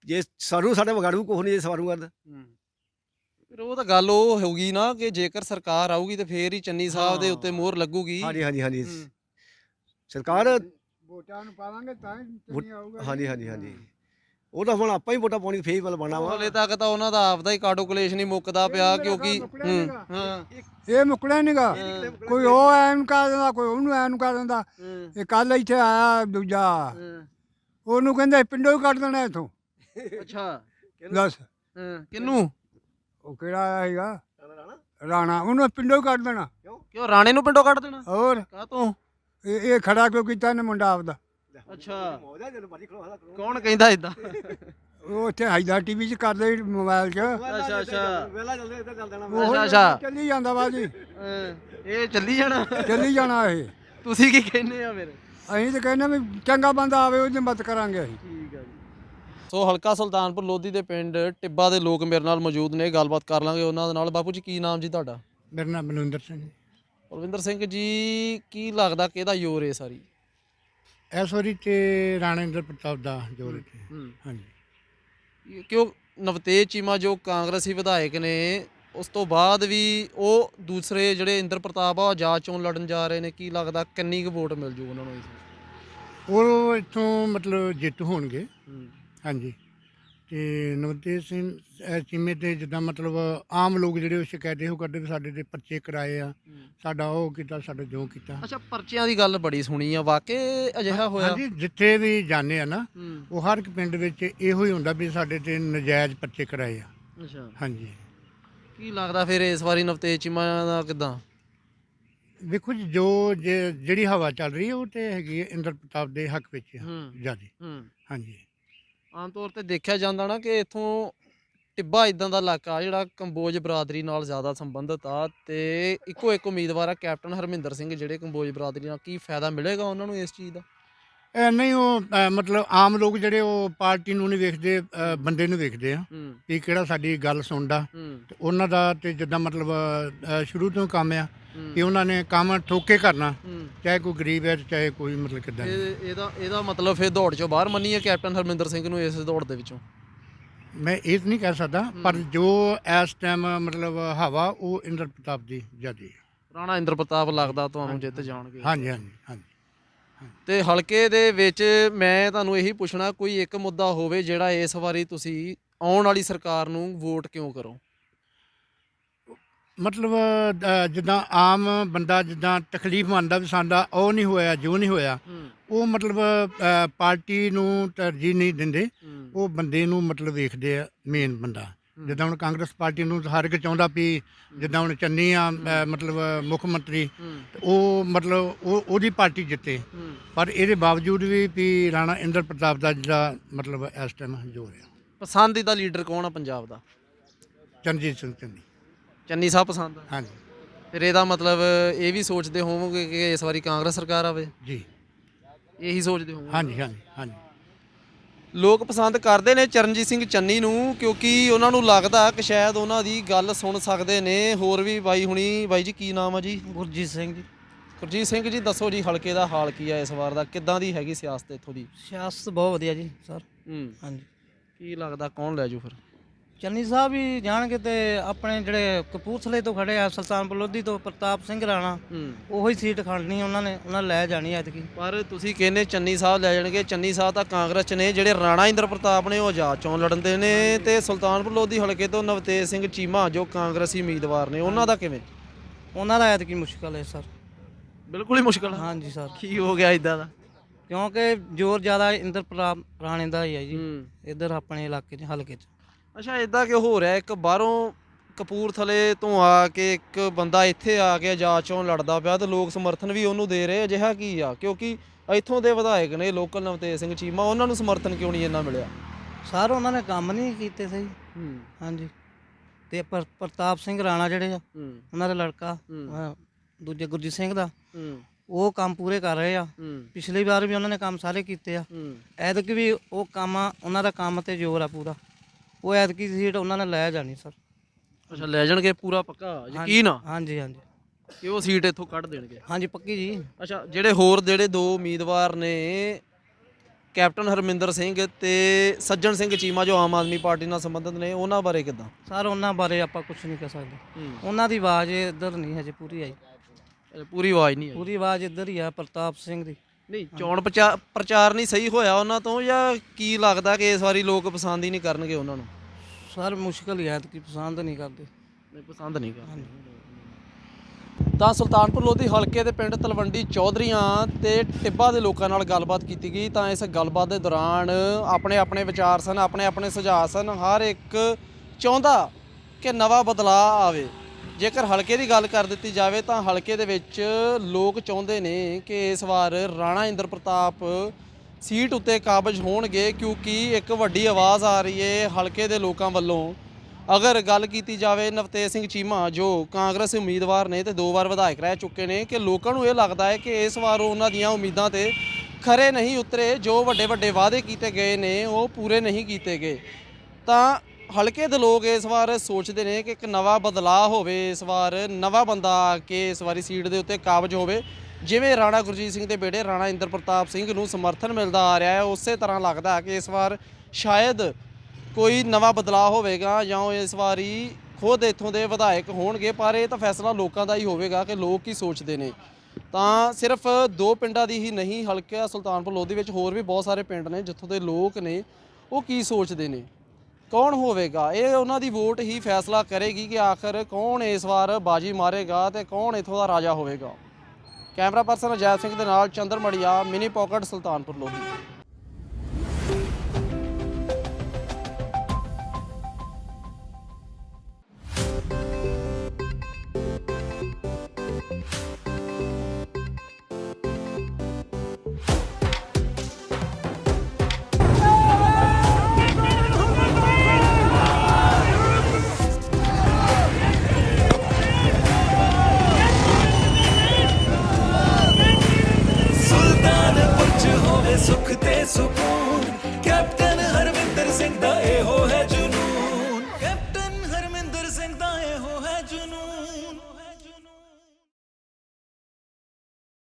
ਜੇ ਸਰੂ ਸਾਡੇ ਵਿਗਾੜੂ ਕੁਛ ਨਹੀਂ ਜੇ ਸਵਾਰੂ ਕਰਦਾ ਫਿਰ ਉਹ ਤਾਂ ਗੱਲ ਉਹ ਹੋਊਗੀ ਨਾ ਕਿ ਜੇਕਰ ਸਰਕਾਰ ਆਊਗੀ ਤੇ ਫੇਰ ਹੀ ਚੰਨੀ ਸਾਹਿਬ ਦੇ। ਉੱਤੇ ਮੋਹਰ ਲੱਗੂਗੀ। ਹਾਂਜੀ ਹਾਂਜੀ ਹਾਂਜੀ। ਸਰਕਾਰ ਵੋਟਾਂ ਨੂੰ ਪਾਵਾਂਗੇ ਤਾਂ ਹੀ ਚੰਗੀ ਆਊਗਾ। ਹਾਂਜੀ ਹਾਂਜੀ ਹਾਂਜੀ। ਉਹ ਤਾਂ ਹੁਣ ਆਪਾਂ ਹੀ ਵੋਟਾਂ ਪਾਉਣੀ ਫੇਰ ਵੱਲ ਬਣਾ ਵਾ। ਹਲੇ ਤੱਕ ਤਾਂ ਉਹਨਾਂ ਦਾ ਆਪਦਾ ਹੀ ਕਾਡੋ ਕਲੇਸ਼ ਨਹੀਂ ਮੁੱਕਦਾ ਪਿਆ ਕਿਉਂਕਿ ਹੂੰ। ਹਾਂ। ਇਹ ਮੁੱਕਣਾ ਨਹੀਂਗਾ ਕੋਈ ਉਹ ਐਨ ਕਰ ਦਿੰਦਾ ਕੋਈ ਉਹਨੂੰ ਐਨ ਕਰ ਦਿੰਦਾ। ਹੂੰ, ਇਹ ਕੱਲ ਇੱਥੇ ਆਇਆ ਦੂਜਾ। ਹੂੰ। ਉਹਨੂੰ ਕਹਿੰਦੇ ਪਿੰਡੋਂ ਹੀ ਕੱਢ ਦੇਣਾ ਇਥੋਂ। ਅੱਛਾ। ਦੱਸ। ਹਾਂ, ਕਿਹਨੂੰ? ਉਹ ਕਿਹੜਾ ਆਇਆ ਸੀਗਾ? ਰਾਣਾ ਉਹਨੂੰ ਪਿੰਡੋਂ ਹੀ ਕੱਢ ਦੇਣਾ। ਕਿਉਂ? ਰਾਣੇ ਨੂੰ ਪਿੰਡੋਂ ਕੱਢ ਦੇਣਾ? ਹੋਰ। ਕਾਹ ਤੋਂ ਇਹ ਇਹ ਖੜਾ ਕਿਉਂ ਕੀਤਾ ਨੇ ਮੁੰਡਾ ਆਪਦਾ? ਅੱਛਾ। ਕੌਣ ਕਹਿੰਦਾ ਇਦਾਂ ਉਹ ਉੱਥੇ ਹਾਈਦਾ ਟੀਵੀ 'ਚ ਕਰਦੇ ਸੀ ਮੋਬਾਈਲ 'ਚ। ਅੱਛਾ, ਅੱਛਾ। ਵੇਲਾ ਚੱਲਦੇ ਇੱਧਰ ਚੱਲ ਉਹ ਅੱਛਾ, ਅੱਛਾ। ਚੱਲੀ ਜਾਂਦਾ ਵਾ ਜੀ ਇਹ ਚੱਲੀ ਜਾਣਾ? ਚੱਲੀ ਜਾਣਾ ਇਹ। ਤੁਸੀਂ ਕੀ ਕਹਿੰਦੇ ਆ ਫਿਰ? ਅਸੀਂ ਤਾਂ ਕਹਿੰਦੇ ਵੀ ਚੰਗਾ ਬੰਦਾ ਆਵੇ ਉਹਦੀ ਮਦਦ ਕਰਾਂਗੇ ਅਸੀਂ। ਠੀਕ ਆ ਜੀ। ਸੋ ਹਲਕਾ ਸੁਲਤਾਨਪੁਰ ਲੋਧੀ ਦੇ ਪਿੰਡ ਟਿੱਬਾ ਦੇ ਲੋਕ ਮੇਰੇ ਨਾਲ ਮੌਜੂਦ ਨੇ ਗੱਲਬਾਤ ਕਰ ਲਾਂਗੇ ਉਹਨਾਂ ਦੇ ਨਾਲ। ਬਾਪੂ ਜੀ ਕੀ ਨਾਮ ਜੀ ਤੁਹਾਡਾ? ਮੇਰਾ ਨਾਮ ਬਲਵਿੰਦਰ ਸਿੰਘ ਬਲਵਿੰਦਰ ਸਿੰਘ ਜੀ ਕੀ ਲੱਗਦਾ ਕਿਹਦਾ ਯੋਰ ਹੈ ਸਾਰੀ? ਇਸ ਵਾਰੀ ਤੇ ਰਾਣੇਂਦਰ ਪ੍ਰਤਾਪ ਦਾ ਜੋਰ ਹੈ ਹੂੰ। ਹਾਂਜੀ। ਕਿਉਂ ਨਵਤੇਜ ਚੀਮਾ ਜੋ ਕਾਂਗਰਸੀ ਵਿਧਾਇਕ ਨੇ ਉਸ ਤੋਂ ਬਾਅਦ ਵੀ ਉਹ ਦੂਸਰੇ ਜਿਹੜੇ ਇੰਦਰ ਪ੍ਰਤਾਪ ਆ ਉਹ ਆਜ਼ਾਦ ਚੋਣ ਲੜਨ ਜਾ ਰਹੇ ਨੇ ਕੀ ਲੱਗਦਾ ਕਿੰਨੀ ਕੁ ਵੋਟ ਮਿਲ ਜੂ ਉਹਨਾਂ ਨੂੰ ਇਸ ਵਾਰ? ਉਹ ਇੱਥੋਂ ਮਤਲਬ ਜਿੱਤ ਹੋਣਗੇ। ਹੂੰ। ਹਾਂਜੀ। ਤੇ ਨਵਤੇਜ ਸਿੰਘ ਚੀਮੇ ਤੇ ਜਿੱਦਾਂ ਮਤਲਬ ਆਮ ਲੋਕ ਜਿਹੜੇ ਉਹ ਸ਼ਿਕਾਇਤ ਇਹੋ ਕਰਦੇ ਵੀ ਸਾਡੇ ਤੇ ਪਰਚੇ ਕਰਾਏ ਆ ਸਾਡਾ ਉਹ ਕੀਤਾ ਸਾਡਾ ਜੋ ਕੀਤਾ। ਅੱਛਾ ਪਰਚਿਆਂ ਦੀ ਗੱਲ ਬੜੀ ਸੁਣੀ ਆ ਵਾਕਈ ਅਜਿਹਾ ਹੋਇਆ? ਹਾਂਜੀ ਜਿੱਥੇ ਵੀ ਜਾਂਦੇ ਆ ਨਾ ਉਹ ਹਰ ਇੱਕ ਪਿੰਡ ਵਿੱਚ ਇਹੋ ਹੀ ਹੁੰਦਾ ਵੀ ਸਾਡੇ ਤੇ ਨਜਾਇਜ਼ ਪਰਚੇ ਕਰਾਏ ਆ। ਅੱਛਾ। ਹਾਂਜੀ। ਕੀ ਲੱਗਦਾ ਫਿਰ ਇਸ ਵਾਰੀ ਨਵਤੇਜ ਚੀਮਾ ਦਾ ਕਿਦਾਂ? ਵੇਖੋ ਜੀ ਜਿਹੜੀ ਹਵਾ ਚੱਲ ਰਹੀ ਹੈ ਉਹ ਤੇ ਹੈਗੀ ਇੰਦਰ ਪ੍ਰਤਾਪ ਦੇ ਹੱਕ ਵਿੱਚ ਹੂੰ। ਜ਼ਿਆਦਾ। ਆਮ ਤੌਰ ਤੇ ਦੇਖਿਆ ਜਾਂਦਾ ਨਾ ਕਿ ਇਥੋਂ ਟਿੱਬਾ ਇਦਾਂ ਦਾ ਇਲਾਕਾ, ਜਿਹੜਾ ਕੰਬੋਜ ਬਰਾਦਰੀ ਨਾਲ ਜ਼ਿਆਦਾ ਸੰਬੰਧਿਤ ਆ ਤੇ ਇੱਕੋ ਇੱਕ ਉਮੀਦਵਾਰ ਆ ਕੈਪਟਨ ਹਰਮਿੰਦਰ ਸਿੰਘ, ਜਿਹੜੇ ਕੰਬੋਜ ਬਰਾਦਰੀ ਨਾਲ ਕੀ ਫਾਇਦਾ ਮਿਲੇਗਾ ਉਹਨਾਂ ਨੂੰ ਇਸ ਚੀਜ਼ ਦਾ? ਇਹ ਨਹੀਂ ਉਹ ਮਤਲਬ ਆਮ ਲੋਕ ਜਿਹੜੇ ਉਹ ਪਾਰਟੀ ਨੂੰ ਨਹੀਂ ਵੇਖਦੇ ਬੰਦੇ ਨੂੰ ਵੇਖਦੇ ਆ ਹੂੰ। ਵੀ ਕਿਹੜਾ ਸਾਡੀ ਗੱਲ ਸੁਣਦਾ। ਹੂੰ। ਤੇ ਉਹਨਾਂ ਦਾ ਤੇ ਜਿੱਦਾਂ ਮਤਲਬ ਸ਼ੁਰੂ ਤੋਂ ਕੰਮ ਆ ਹੂੰ, ਕਿ ਉਹਨਾਂ ਨੇ ਕੰਮ ਠੋਕੇ ਕਰਨਾ ਹੂੰ। ਚਾਹੇ ਕੋਈ ਗਰੀਬ ਹੈ ਤੇ ਚਾਹੇ ਕੋਈ ਮਤਲਬ ਕਿੱਦਾਂ ਇਹ ਇਹਦਾ ਇਹਦਾ ਮਤਲਬ ਫਿਰ ਦੌੜ ਚੋਂ ਬਾਹਰ ਮੰਨੀਏ ਕੈਪਟਨ ਹਰਮਿੰਦਰ ਸਿੰਘ ਨੂੰ ਇਸ ਦੌੜ ਦੇ ਵਿੱਚੋਂ? ਮੈਂ ਇਹ ਤਾਂ ਨਹੀਂ ਕਹਿ ਸਕਦਾ ਪਰ ਜੋ ਇਸ ਟਾਈਮ ਮਤਲਬ ਹਵਾ ਉਹ ਇੰਦਰ ਪ੍ਰਤਾਪ ਦੀ ਜਿਆਦੀ ਰਾਣਾ ਇੰਦਰ ਪ੍ਰਤਾਪ ਲੱਗਦਾ ਤੁਹਾਨੂੰ ਜਿੱਤ ਜਾਣਗੇ। ਹਾਂਜੀ ਹਾਂਜੀ ਹਾਂਜੀ। ਤੇ ਹਲਕੇ ਦੇ ਵਿੱਚ ਮੈਂ ਤੁਹਾਨੂੰ ਇਹੀ ਪੁੱਛਣਾ ਕੋਈ ਇੱਕ ਮੁੱਦਾ ਹੋਵੇ ਜਿਹੜਾ ਇਸ ਵਾਰੀ ਤੁਸੀਂ ਆਉਣ ਵਾਲੀ ਸਰਕਾਰ ਨੂੰ ਵੋਟ ਕਿਉਂ ਕਰੋ? ਮਤਲਬ ਜਿੱਦਾਂ ਆਮ ਬੰਦਾ ਜਿੱਦਾਂ ਤਕਲੀਫ ਮੰਨਦਾ ਵੀ ਸਾਡਾ ਉਹ ਨਹੀਂ ਹੋਇਆ ਜੋ ਨਹੀਂ ਹੋਇਆ ਉਹ ਮਤਲਬ ਪਾਰਟੀ ਨੂੰ ਤਰਜੀਹ ਨਹੀਂ ਦਿੰਦੇ। ਉਹ ਬੰਦੇ ਨੂੰ ਮਤਲਬ ਵੇਖਦੇ ਆ ਮੇਨ ਬੰਦਾ। ਜਿੱਦਾਂ ਹੁਣ ਕਾਂਗਰਸ ਪਾਰਟੀ ਨੂੰ ਹਰ ਇੱਕ ਚਾਹੁੰਦਾ ਵੀ ਜਿੱਦਾਂ ਹੁਣ ਚੰਨੀ ਆ ਮਤਲਬ ਮੁੱਖ ਮੰਤਰੀ ਤੇ ਉਹ ਮਤਲਬ ਉਹ ਉਹਦੀ ਪਾਰਟੀ ਜਿੱਤੇ। ਪਰ ਇਹਦੇ ਬਾਵਜੂਦ ਵੀ ਵੀ ਰਾਣਾ ਇੰਦਰ ਪ੍ਰਤਾਪ ਦਾ ਜਿਹੜਾ ਮਤਲਬ ਇਸ ਟਾਈਮ ਜੋਰ ਹੈ ਪਸੰਦੀਦਾ ਲੀਡਰ ਕੌਣ ਆ ਪੰਜਾਬ ਦਾ? ਚਰਨਜੀਤ ਸਿੰਘ ਚੰਨੀ। ਚੰਨੀ ਸਾਹਿਬ ਪਸੰਦ ਆ? ਹਾਂਜੀ। ਫਿਰ ਇਹਦਾ ਮਤਲਬ ਇਹ ਵੀ ਸੋਚਦੇ ਹੋਵੋਗੇ ਕਿ ਇਸ ਵਾਰੀ ਕਾਂਗਰਸ ਸਰਕਾਰ ਆਵੇ? ਜੀ। ਇਹੀ ਸੋਚਦੇ ਹੋਵੋਗੇ? ਹਾਂਜੀ ਹਾਂਜੀ ਹਾਂਜੀ। ਲੋਕ ਪਸੰਦ ਕਰਦੇ ਨੇ ਚਰਨਜੀਤ ਸਿੰਘ ਚੰਨੀ ਨੂੰ ਕਿਉਂਕਿ ਉਹਨਾਂ ਨੂੰ ਲੱਗਦਾ ਕਿ ਸ਼ਾਇਦ ਉਹਨਾਂ ਦੀ ਗੱਲ ਸੁਣ ਸਕਦੇ ਨੇ। ਹੋਰ ਵੀ ਬਾਈ ਹੁਣੀ ਬਾਈ ਜੀ ਕੀ ਨਾਮ ਆ ਜੀ? ਗੁਰਜੀਤ ਸਿੰਘ ਜੀ। ਗੁਰਜੀਤ ਸਿੰਘ ਜੀ ਦੱਸੋ ਜੀ ਹਲਕੇ ਦਾ ਹਾਲ ਕੀ ਆ ਇਸ ਵਾਰ ਦਾ? ਕਿੱਦਾਂ ਦੀ ਹੈਗੀ ਸਿਆਸਤ ਇੱਥੋਂ ਦੀ? ਸਿਆਸਤ ਬਹੁਤ ਵਧੀਆ ਜੀ ਸਰ। ਹੂੰ। ਹਾਂਜੀ। ਕੀ ਲੱਗਦਾ ਕੌਣ ਲੈ ਜੂ ਫਿਰ? ਚੰਨੀ ਸਾਹਿਬ ਵੀ ਜਾਣਗੇ ਤੇ ਆਪਣੇ ਜਿਹੜੇ ਕਪੂਰਥਲੇ ਤੋਂ ਖੜੇ ਆ ਸੁਲਤਾਨਪੁਰ ਲੋਧੀ ਤੋਂ ਪ੍ਰਤਾਪ ਸਿੰਘ ਰਾਣਾ ਉਹੀ ਸੀਟ ਖੜਨੀ ਉਹਨਾਂ ਨੇ ਉਹਨਾਂ ਲੈ ਜਾਣੀ ਐਤਕੀ। ਪਰ ਤੁਸੀਂ ਕਹਿੰਦੇ ਚੰਨੀ ਸਾਹਿਬ ਲੈ ਜਾਣਗੇ ਚੰਨੀ ਸਾਹਿਬ ਤਾਂ ਕਾਂਗਰਸ ਚ ਨੇ ਜਿਹੜੇ ਰਾਣਾ ਇੰਦਰ ਪ੍ਰਤਾਪ ਨੇ ਉਹ ਆਜ਼ਾਦ ਚੋਣ ਲੜਨ ਦੇ ਨੇ ਤੇ ਸੁਲਤਾਨਪੁਰ ਲੋਧੀ ਹਲਕੇ ਤੋਂ ਨਵਤੇਜ ਸਿੰਘ ਚੀਮਾ ਜੋ ਕਾਂਗਰਸੀ ਉਮੀਦਵਾਰ ਨੇ ਉਹਨਾਂ ਦਾ ਕਿਵੇਂ? ਉਹਨਾਂ ਦਾ ਐਤਕੀ ਮੁਸ਼ਕਲ ਹੈ ਸਰ। ਬਿਲਕੁਲ ਹੀ ਮੁਸ਼ਕਲ ਹਾਂਜੀ ਸਰ। ਕੀ ਹੋ ਗਿਆ ਇਦਾਂ ਦਾ? ਕਿਉਂਕਿ ਜ਼ੋਰ ਜ਼ਿਆਦਾ ਇੰਦਰ ਪ੍ਰਤਾਪ ਰਾਣੇ ਦਾ ਹੀ ਹੈ ਜੀ ਇੱਧਰ ਆਪਣੇ ਇਲਾਕੇ 'ਚ ਹਲਕੇ 'ਚ। ਅੱਛਾ ਇਦਾਂ ਕਿ ਹੋ ਰਿਹਾ? ਇੱਕ ਬਾਹਰੋਂ ਕਪੂਰਥਲੇ ਤੋਂ ਆ ਕੇ ਇੱਕ ਬੰਦਾ ਇੱਥੇ ਆ ਕੇ ਆਜ਼ਾਦ ਚੋਣ ਲੜਦਾ ਪਿਆ ਤੇ ਲੋਕ ਸਮਰਥਨ ਵੀ ਉਹਨੂੰ ਦੇ ਰਹੇ ਅਜਿਹਾ ਕੀ ਆ? ਕਿਉਂਕਿ ਇੱਥੋਂ ਦੇ ਵਿਧਾਇਕ ਨੇ ਲੋਕਲ ਨਵਤੇਜ ਸਿੰਘ ਚੀਮਾ ਉਹਨਾਂ ਨੂੰ ਸਮਰਥਨ ਕਿਉਂ ਨਹੀਂ ਇੰਨਾ ਮਿਲਿਆ? ਸਰ ਉਹਨਾਂ ਨੇ ਕੰਮ ਨਹੀਂ ਕੀਤੇ ਸਹੀ। ਹਾਂਜੀ। ਤੇ ਪਰ- ਪ੍ਰਤਾਪ ਸਿੰਘ ਰਾਣਾ ਜਿਹੜੇ ਆ ਉਹਨਾਂ ਦਾ ਲੜਕਾ ਦੂਜੇ ਗੁਰਜੀਤ ਸਿੰਘ ਦਾ। ਉਹ ਕੰਮ ਪੂਰੇ ਕਰ ਰਹੇ ਆ। ਪਿਛਲੀ ਵਾਰ ਵੀ ਉਹਨਾਂ ਨੇ ਕੰਮ ਸਾਰੇ ਕੀਤੇ ਆ। ਹੂੰ। ਐਤਕੀ ਵੀ ਉਹ ਕੰਮ ਉਹਨਾਂ ਦਾ ਕੰਮ ਤੇ ਜ਼ੋਰ ਆ ਪੂਰਾ। ਉਹ ਐਤਕੀ ਸੀਟ ਉਹਨਾਂ ਨੇ ਲੈ ਜਾਣੀ ਸਰ। ਅੱਛਾ ਲੈ ਜਾਣਗੇ ਪੂਰਾ ਪੱਕਾ ਯਕੀਨ ਆ? ਹਾਂਜੀ ਹਾਂਜੀ ਕਿ ਉਹ ਸੀਟ ਇੱਥੋਂ ਕੱਢ ਦੇਣਗੇ? ਹਾਂਜੀ ਪੱਕੀ ਜੀ। ਅੱਛਾ ਜਿਹੜੇ ਹੋਰ ਜਿਹੜੇ ਦੋ ਉਮੀਦਵਾਰ ਨੇ ਕੈਪਟਨ ਹਰਮਿੰਦਰ ਸਿੰਘ ਤੇ ਸੱਜਣ ਸਿੰਘ ਚੀਮਾ ਜੋ ਆਮ ਆਦਮੀ ਪਾਰਟੀ ਨਾਲ ਸੰਬੰਧਿਤ ਨੇ ਉਹਨਾਂ ਬਾਰੇ ਕਿਦਾਂ? ਸਰ ਉਹਨਾਂ ਬਾਰੇ ਆਪਾਂ ਕੁਝ ਨਹੀਂ ਕਹਿ ਸਕਦੇ। ਉਹਨਾਂ ਦੀ ਆਵਾਜ਼ ਇੱਧਰ ਨਹੀਂ ਹਜੇ ਪੂਰੀ ਆਈ। ਪੂਰੀ ਆਵਾਜ਼ ਨਹੀਂ ਆਈ। ਪੂਰੀ ਆਵਾਜ਼ ਇੱਧਰ ਹੀ ਆ ਪ੍ਰਤਾਪ ਸਿੰਘ ਦੀ। ਨਹੀਂ ਚੋਣ ਪ੍ਰਚਾ- ਪ੍ਰਚਾਰ ਨਹੀਂ ਸਹੀ ਹੋਇਆ ਉਹਨਾਂ ਤੋਂ ਜਾਂ ਕੀ ਲੱਗਦਾ ਕਿ ਇਸ ਵਾਰੀ ਲੋਕ ਪਸੰਦ ਹੀ ਨਹੀਂ ਕਰਨਗੇ ਉਹਨਾਂ ਨੂੰ? ਸਰ ਮੁਸ਼ਕਲ ਹੀ ਹੈ ਕਿ ਪਸੰਦ ਨਹੀਂ ਕਰਦੇ। ਨਹੀਂ ਪਸੰਦ ਨਹੀਂ ਕਰਦੇ। ਤਾਂ ਸੁਲਤਾਨਪੁਰ ਲੋਧੀ ਹਲਕੇ ਦੇ ਪਿੰਡ ਤਲਵੰਡੀ ਚੌਧਰੀਆਂ ਤੇ ਟਿੱਬਾ ਦੇ ਲੋਕਾਂ ਨਾਲ ਗੱਲਬਾਤ ਕੀਤੀ ਗਈ ਤਾਂ ਇਸ ਗੱਲਬਾਤ ਦੇ ਦੌਰਾਨ ਆਪਣੇ ਆਪਣੇ ਵਿਚਾਰ ਸਨ ਆਪਣੇ ਆਪਣੇ ਸੁਝਾਅ ਸਨ ਹਰ ਇੱਕ ਚਾਹੁੰਦਾ ਕਿ ਨਵਾਂ ਬਦਲਾਅ ਆਵੇ। ਜੇਕਰ ਹਲਕੇ ਦੀ ਗੱਲ ਕਰ ਦਿੱਤੀ ਜਾਵੇ ਤਾਂ ਹਲਕੇ ਦੇ ਵਿੱਚ ਲੋਕ ਚਾਹੁੰਦੇ ਨੇ ਕਿ ਇਸ ਵਾਰ ਰਾਣਾ ਇੰਦਰ ਪ੍ਰਤਾਪ ਸੀਟ ਉੱਤੇ ਕਾਬਜ ਹੋਣਗੇ, ਕਿਉਂਕਿ ਇੱਕ ਵੱਡੀ ਆਵਾਜ਼ ਆ ਰਹੀ ਹੈ ਹਲਕੇ ਦੇ ਲੋਕਾਂ ਵੱਲੋਂ। ਅਗਰ ਗੱਲ ਕੀਤੀ ਜਾਵੇ ਨਵਤੇਜ ਸਿੰਘ ਚੀਮਾ, ਜੋ ਕਾਂਗਰਸ ਉਮੀਦਵਾਰ ਨੇ ਤੇ ਦੋ ਵਾਰ ਵਿਧਾਇਕ ਰਹਿ ਚੁੱਕੇ ਨੇ, ਕਿ ਲੋਕਾਂ ਨੂੰ ਇਹ ਲੱਗਦਾ ਹੈ ਕਿ ਇਸ ਵਾਰ ਉਹਨਾਂ ਦੀਆਂ ਉਮੀਦਾਂ ਤੇ ਖਰੇ ਨਹੀਂ ਉਤਰੇ, ਜੋ ਵੱਡੇ ਵੱਡੇ ਵਾਅਦੇ ਕੀਤੇ ਗਏ ਨੇ, ਉਹ ਪੂਰੇ ਨਹੀਂ ਕੀਤੇ ਗਏ। ਤਾਂ ਹਲਕੇ ਦੇ ਲੋਕ ਇਸ ਵਾਰ ਸੋਚਦੇ ਨੇ ਕਿ ਇੱਕ ਨਵਾਂ ਬਦਲਾਅ ਹੋਵੇ, ਇਸ ਵਾਰ ਨਵਾਂ ਬੰਦਾ ਆ ਕੇ ਇਸ ਵਾਰੀ ਸੀਟ ਦੇ ਉੱਤੇ ਕਾਬਜ ਹੋਵੇ। ਜਿਵੇਂ ਰਾਣਾ ਗੁਰਜੀਤ ਸਿੰਘ ਦੇ ਬੇੜੇ ਰਾਣਾ ਇੰਦਰ ਪ੍ਰਤਾਪ ਸਿੰਘ ਨੂੰ ਸਮਰਥਨ ਮਿਲਦਾ ਆ ਰਿਹਾ ਹੈ, ਉਸੇ ਤਰ੍ਹਾਂ ਲੱਗਦਾ ਹੈ ਕਿ ਇਸ ਵਾਰ ਸ਼ਾਇਦ ਕੋਈ ਨਵਾਂ ਬਦਲਾਅ ਹੋਵੇਗਾ ਜਾਂ ਇਸ ਵਾਰੀ ਖੁਦ ਇੱਥੋਂ ਦੇ ਵਿਧਾਇਕ ਹੋਣਗੇ, ਪਰ ਇਹ ਤਾਂ ਫੈਸਲਾ ਲੋਕਾਂ ਦਾ ਹੀ ਹੋਵੇਗਾ ਕਿ ਲੋਕ ਕੀ ਸੋਚਦੇ ਨੇ। ਤਾਂ ਸਿਰਫ ਦੋ ਪਿੰਡਾਂ ਦੀ ਹੀ ਨਹੀਂ, ਹਲਕਾ ਸੁਲਤਾਨਪੁਰ ਲੋਧੀ ਵਿੱਚ ਹੋਰ ਵੀ ਬਹੁਤ ਸਾਰੇ ਪਿੰਡ ਨੇ ਜਿੱਥੋਂ ਦੇ ਲੋਕ ਨੇ, ਉਹ ਕੀ ਸੋਚਦੇ ਨੇ? ਕੌਣ ਹੋਵੇਗਾ? ਇਹ ਉਹਨਾਂ ਦੀ ਵੋਟ ਹੀ ਫੈਸਲਾ ਕਰੇਗੀ ਕਿ ਆਖਰ ਕੌਣ ਇਸ ਵਾਰ ਬਾਜੀ ਮਾਰੇਗਾ ਤੇ ਕੌਣ ਇੱਥੋਂ ਦਾ ਰਾਜਾ ਹੋਵੇਗਾ। ਕੈਮਰਾ ਪਰਸਨ ਅਜੈਬ ਸਿੰਘ ਦੇ ਨਾਲ ਚੰਦਰਮੜੀਆ, ਮਿਨੀ ਪਾਕਟ, ਸੁਲਤਾਨਪੁਰ ਲੋਧੀ